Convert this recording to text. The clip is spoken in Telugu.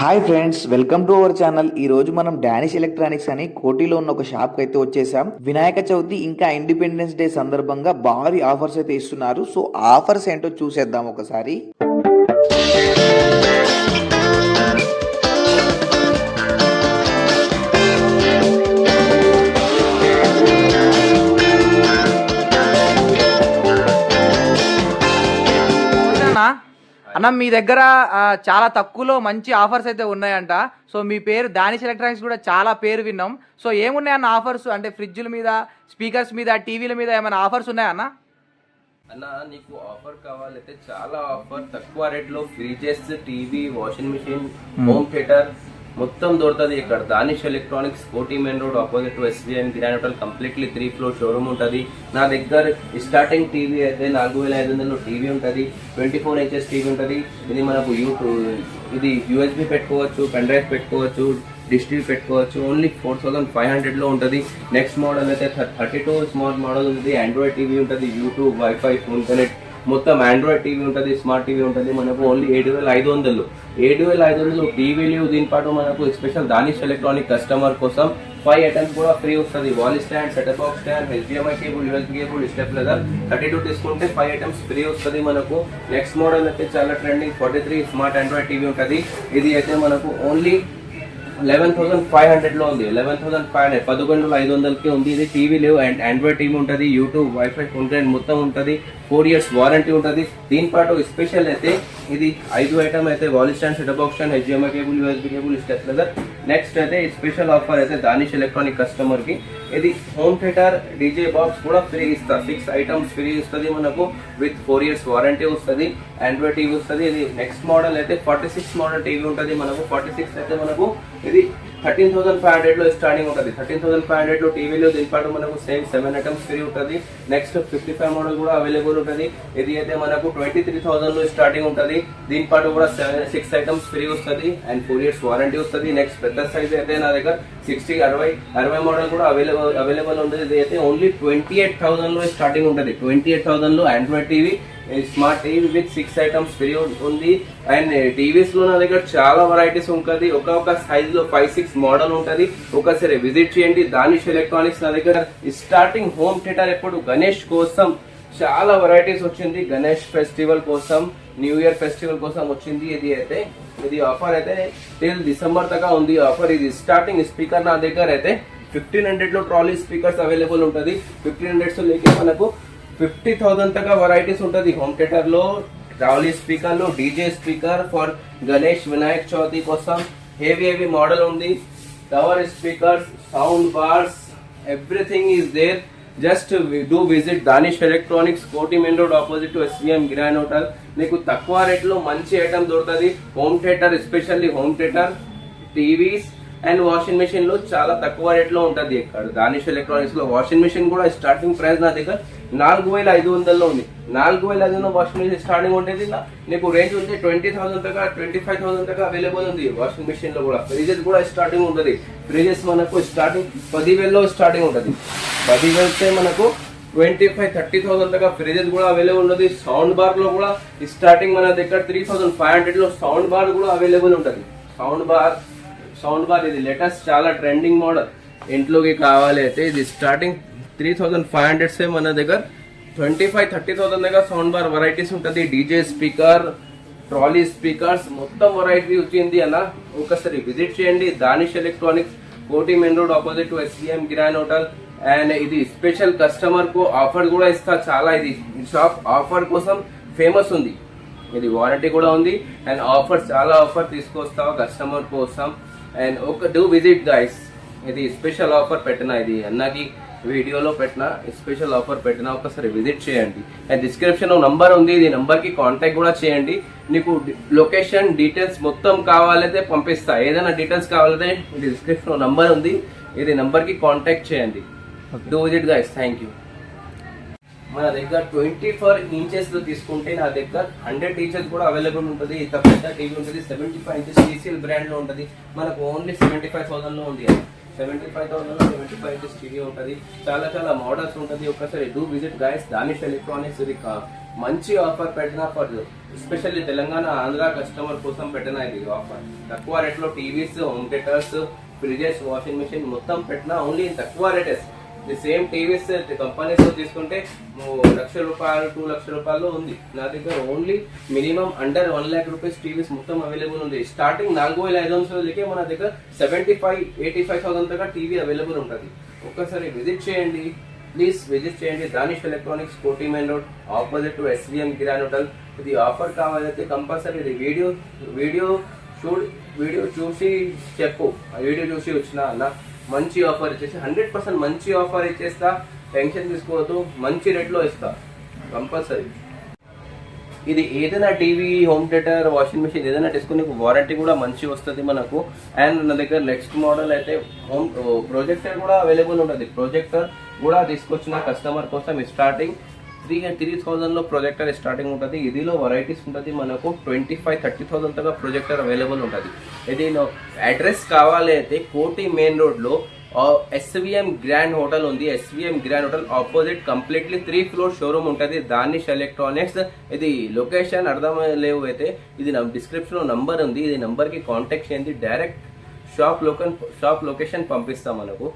Hi friends welcome to our channel. ఈ రోజు మనం డానిష్ ఎలక్ట్రానిక్స్ అని కోటిలో ఉన్న ఒక షాప్కి అయితే వచ్చేసాం. వినాయక చవితి ఇంకా ఇండిపెండెన్స్ డే సందర్భంగా భారీ ఆఫర్స్ అయితే ఇస్తున్నారు. సో ఆఫర్స్ ఏంటో చూసేద్దాం ఒకసారి. అన్న మీ దగ్గర చాలా తక్కువలో మంచి ఆఫర్స్ అయితే ఉన్నాయంట. సో మీ పేరు దానిష్ ఎలక్ట్రానిక్స్ కూడా చాలా పేరు విన్నాం. సో ఏమున్నాయన్న ఆఫర్స్? అంటే ఫ్రిడ్జ్ల మీద స్పీకర్స్ మీద టీవీల మీద ఏమైనా ఆఫర్స్ ఉన్నాయన్న అన్న? నీకు ఆఫర్ కావాలైతే చాలా ఆఫర్. తక్కువ రేట్లో fridges TV washing machine home theatre మొత్తం దొరుకుతుంది ఇక్కడ. Danish electronics Koti main road opposite SBM grand hotel completely three floor showroom ఉంటుంది. నా దగ్గర స్టార్టింగ్ టీవీ అయితే నాలుగు వేల ఐదు వందలు టీవీ ఉంటుంది. ట్వంటీ ఫోర్ ఇంచెస్ టీవీ ఉంటుంది. ఇది మనకు యూట్యూబ్ ఇది యూఎస్బి పెట్టుకోవచ్చు పెన్ డ్రైవ్ పెట్టుకోవచ్చు డిష్ టీవీ పెట్టుకోవచ్చు. ఓన్లీ ఫోర్ థౌసండ్ ఫైవ్ హండ్రెడ్లో ఉంటుంది. నెక్స్ట్ మోడల్ అయితే థర్టీ టూ స్మార్ట్ మోడల్ ఉంది ఆండ్రాయిడ్ టీవీ ఉంటుంది యూట్యూబ్ వైఫై ఫోన్ కనెక్ట్ మొత్తం ఆండ్రాయిడ్ టీవీ ఉంటుంది స్మార్ట్ టీవీ ఉంటుంది మనకు ఓన్లీ ఏడు వేల ఐదు వందలు. ఏడు వేల ఐదు వందలు టీవీలు దీని పాటు మనకు స్పెషల్ దానిష్ ఎలక్ట్రానిక్ కస్టమర్ కోసం ఫైవ్ ఐటమ్స్ కూడా ఫ్రీ వస్తుంది. Wall stand setup box stand HDMI cable USB cable step leather thirty two తీసుకుంటే ఫైవ్ ఐటమ్స్ ఫ్రీ వస్తుంది మనకు. నెక్స్ట్ మోడల్ అయితే చాలా trending forty three smart Android TV ఉంటుంది. ఇది అయితే మనకు ఓన్లీ లెవెన్ థౌసండ్ ఫైవ్ హండ్రెడ్లో ఉంది. లెవెన్ థౌసండ్ ఫైవ్ హండ్రెడ్ పదకొండు ఐదు వందలకి ఉంది. ఇది టీవీ లేవు అండ్ ఆండ్రాయిడ్ టీవీ ఉంటుంది యూట్యూబ్ వైఫై ఇంటర్నెట్ మొత్తం ఉంటుంది ఫోర్ ఇయర్స్ వారంటీ ఉంటుంది. దీని పాటు స్పెషల్ అయితే ఇది ఐదు ఐటమ్ అయితే wall stand setup box stand HDMI cable USB cable step leather next అయితే స్పెషల్ ఆఫర్ అయితే దానిష్ ఎలక్ట్రానిక్ కస్టమర్కి. ఇది హోమ్ థియేటర్ డీజే బాక్స్ కూడా ఫ్రీ ఇస్తా. సిక్స్ ఐటమ్స్ ఫ్రీ ఇస్తుంది మనకు. విత్ ఫోర్ ఇయర్స్ వారంటీ వస్తుంది. ఆండ్రాయిడ్ టీవీ వస్తుంది. ఇది నెక్స్ట్ మోడల్ అయితే ఫార్టీ సిక్స్ మోడల్ టీవీ ఉంటుంది మనకు. ఫార్టీ సిక్స్ అయితే మనకు ఇది థర్టీన్ థౌసండ్ ఫైవ్ హండ్రెడ్లో స్టార్టింగ్ ఉంటుంది. థర్టీన్ థౌసండ్ ఫైవ్ హండ్రెడ్లో టీవీలో దీని పాటు మనకు సేమ్ సెవెన్ ఐటమ్స్ ఫ్రీ ఉంటుంది. నెక్స్ట్ ఫిఫ్టీ ఫైవ్ మోడల్ కూడా అవైలబుల్ ఉంటుంది. ఇది అయితే మనకు ట్వంటీ త్రీ థౌసండ్లో స్టార్టింగ్ ఉంటుంది. దీని పాటు కూడా సెవెన్ సిక్స్ ఐటమ్స్ ఫ్రీ వస్తుంది. అండ్ ఫోర్ ఇయర్స్ వారంటీ వస్తుంది. నెక్స్ట్ పెద్ద సైజ్ అయితే నా దగ్గర సిక్స్టీ అరవై అరవై మోడల్ కూడా అవైలబుల్ అవైలబుల్ ఉంటుంది. ఇది అయితే ఓన్లీ ట్వంటీ ఎయిట్ థౌసండ్లో స్టార్టింగ్ ఉంటుంది twenty eight థౌసండ్లో Android TV smart TV with six items free ఉంది. అండ్ టీవీస్లో నా దగ్గర చాలా వెరైటీస్ ఉంటుంది. ఒక ఒక సైజ్లో ఫైవ్ సిక్స్ మోడల్ ఉంటుంది. ఒకసారి విజిట్ చేయండి. దానిష్ ఎలక్ట్రానిక్స్ నా దగ్గర. స్టార్టింగ్ హోమ్ థియేటర్ ఎప్పుడు గణేష్ కోసం చాలా వెరైటీస్ వచ్చింది. గణేష్ ఫెస్టివల్ కోసం న్యూ ఇయర్ ఫెస్టివల్ కోసం వచ్చింది. ఇది అయితే ఇది ఆఫర్ అయితే టిల్ డిసెంబర్ దాకా ఉంది ఆఫర్ ఇది స్టార్టింగ్ స్పీకర్ నా దగ్గర అయితే ఫిఫ్టీన్ హండ్రెడ్లో ట్రాలీ స్పీకర్స్ అవైలబుల్ ఉంటుంది. ఫిఫ్టీన్ హండ్రెడ్స్ లేకే మనకు ఫిఫ్టీ థౌసండ్ దాకా వెరైటీస్ ఉంటుంది. హోమ్ థియేటర్లో ట్రావెలీ స్పీకర్లో DJ speaker for Ganesh Vinayak Chavithi కోసం హెవీ హెవీ మోడల్ ఉంది. Tower speakers sound bars everything is there just do visit Danish electronics Koti main road opposite to SVM grand hotel నీకు తక్కువ రేట్లో మంచి ఐటమ్ దొరుకుతుంది. Home theatre especially home theatre TVs and washing మెషిన్లో చాలా తక్కువ రేట్లో ఇక్కడ. దానిష్ ఎలక్ట్రానిక్స్లో వాషింగ్ మెషిన్ కూడా స్టార్టింగ్ ప్రైస్ నా దగ్గర నాలుగు వేల ఐదు వందల్లో ఉంది. నాలుగు వేల ఐదు వందల వాషింగ్ మెషిన్ స్టార్టింగ్ ఉండేది నీకు రేంజ్ ఉంది ట్వంటీ థౌసండ్ దాకా ట్వంటీ ఫైవ్ థౌసండ్ దాకా అవైలబుల్ ఉంది వాషింగ్ మెషిన్లో కూడా. ఫ్రిజెస్ కూడా స్టార్టింగ్ ఉంటుంది ఫ్రిజెస్ మనకు స్టార్టింగ్ పదివేలలో స్టార్టింగ్ ఉంటుంది పదివేలతో మనకు ట్వంటీ ఫైవ్ థర్టీ థౌసండ్ దాకా ఫ్రిజెస్ కూడా అవైలబుల్ ఉంటుంది సౌండ్ బార్లో కూడా స్టార్టింగ్ మన దగ్గర త్రీ థౌసండ్ ఫైవ్ హండ్రెడ్లో సౌండ్ బార్ కూడా అవైలబుల్ ఉంటుంది. సౌండ్ బార్ సౌండ్ బార్ ఇది లేటెస్ట్ చాలా ట్రెండింగ్ మోడల్ ఇంట్లోకి కావాలి అయితే ఇది స్టార్టింగ్ త్రీ థౌసండ్ ఫైవ్ హండ్రెడ్సే మన దగ్గర ట్వంటీ ఫైవ్ థర్టీ థౌసండ్ దగ్గర సౌండ్ బార్ వెరైటీస్ ఉంటుంది డీజే స్పీకర్ ట్రాలీ స్పీకర్స్ మొత్తం వెరైటీ వచ్చింది అన్న. ఒకసారి విజిట్ చేయండి. Danish electronics Koti main road opposite to SBM grand hotel and ఇది స్పెషల్ కస్టమర్కు ఆఫర్ కూడా ఇస్తా చాలా ఇది. షాప్ ఆఫర్ కోసం ఫేమస్ ఉంది. ఇది వారంటీ కూడా ఉంది. అండ్ ఆఫర్ చాలా ఆఫర్ తీసుకొస్తావు కస్టమర్ కోసం. అండ్ ఒక డూ విజిట్ గైస్ ఇది స్పెషల్ ఆఫర్ పెట్టిన ఇది అన్నకి వీడియోలో పెట్టిన స్పెషల్ ఆఫర్ పెట్టిన ఒకసారి విజిట్ చేయండి. అండ్ డిస్క్రిప్షన్ నంబర్ ఉంది ఇది నంబర్కి కాంటాక్ట్ కూడా చేయండి. నీకు లొకేషన్ డీటెయిల్స్ మొత్తం కావాలైతే పంపిస్తా. ఏదైనా డీటెయిల్స్ కావాలంటే డిస్క్రిప్షన్ నంబర్ ఉంది. ఇది నంబర్కి కాంటాక్ట్ చేయండి. Do visit guys thank you మన దగ్గర ట్వంటీ ఫోర్ ఇంచెస్లో తీసుకుంటే నా దగ్గర హండ్రెడ్ ఇంచెస్ కూడా అవైలబుల్ ఉంటుంది. ఇంత పెద్ద టీవీ ఉంటుంది. సెవెంటీ ఫైవ్ ఇంచెస్ టీసీఎల్ బ్రాండ్లో ఉంటుంది. మనకు ఓన్లీ సెవెంటీ ఫైవ్ థౌసండ్లో ఉంది సెవెంటీ ఫైవ్ థౌసండ్లో సెవెంటీ ఫైవ్ ఇంచెస్ టీవీ ఉంటుంది. చాలా చాలా మోడల్స్ ఉంటుంది. ఒకసారి do visit guys Danish electronics ఇది మంచి ఆఫర్ పెట్టిన for especially Telangana Andhra customer కోసం పెట్టిన ఇది ఆఫర్ తక్కువ రేట్లో TVs home theatres fridges washing machine మొత్తం పెట్టిన ఓన్లీ తక్కువ rates the same TVs companies తీసుకుంటే లక్ష రూపాయలు టూ లక్ష రూపాయలు ఉంది. నా దగ్గర only minimum under one lakh rupees TVs మొత్తం అవైలబుల్ ఉంది. స్టార్టింగ్ నాలుగు వేల ఐదు వందలకే మన దగ్గర seventy five eighty five thousand దాకా టీవీ అవైలబుల్ ఉంటుంది. ఒక్కసారి విజిట్ చేయండి. ప్లీజ్ విజిట్ చేయండి. Danish electronics Koti main road opposite to SVM grand hotel ఇది ఆఫర్ కావాలైతే కంపల్సరీ ఇది వీడియో వీడియో షూట్ వీడియో చూసి చెప్పు. ఆ వీడియో చూసి వచ్చిన అన్న. మంచి ఆఫర్ ఇచ్చేసి హండ్రెడ్ పర్సెంట్ మంచి ఆఫర్ ఇచ్చేస్తా టెన్షన్ తీసుకోవద్దు మంచి రేట్లో ఇస్తా. కంపల్సరీ. ఇది ఏదైనా TV home theatre washing machine ఏదైనా తీసుకుని వారంటీ కూడా మంచి వస్తుంది మనకు. అండ్ నా దగ్గర నెక్స్ట్ మోడల్ అయితే హోమ్ ప్రొజెక్టర్ కూడా అవైలబుల్ ఉంటుంది. ప్రొజెక్టర్ కూడా తీసుకొచ్చిన కస్టమర్ కోసం స్టార్టింగ్ త్రీ త్రీ థౌజండ్లో ప్రొజెక్టర్ స్టార్టింగ్ ఉంటుంది. ఇదిలో వెరైటీస్ ఉంటుంది. మనకు ట్వంటీ ఫైవ్ థర్టీ థౌసండ్ దాకా ప్రొజెక్టర్ అవైలబుల్ ఉంటుంది. ఇది అడ్రస్ కావాలి అయితే కోటి మెయిన్ రోడ్లో ఎస్విఎం గ్రాండ్ హోటల్ ఉంది. SVM grand hotel opposite completely three floor showroom ఉంటుంది. దానిష్ ఎలక్ట్రానిక్స్ ఇది లొకేషన్ అర్థం లేవు అయితే ఇది నా డిస్క్రిప్షన్లో నంబర్ ఉంది. ఇది నెంబర్కి కాంటాక్ట్ చేయండి. Direct shop location shop location పంపిస్తాం మనకు.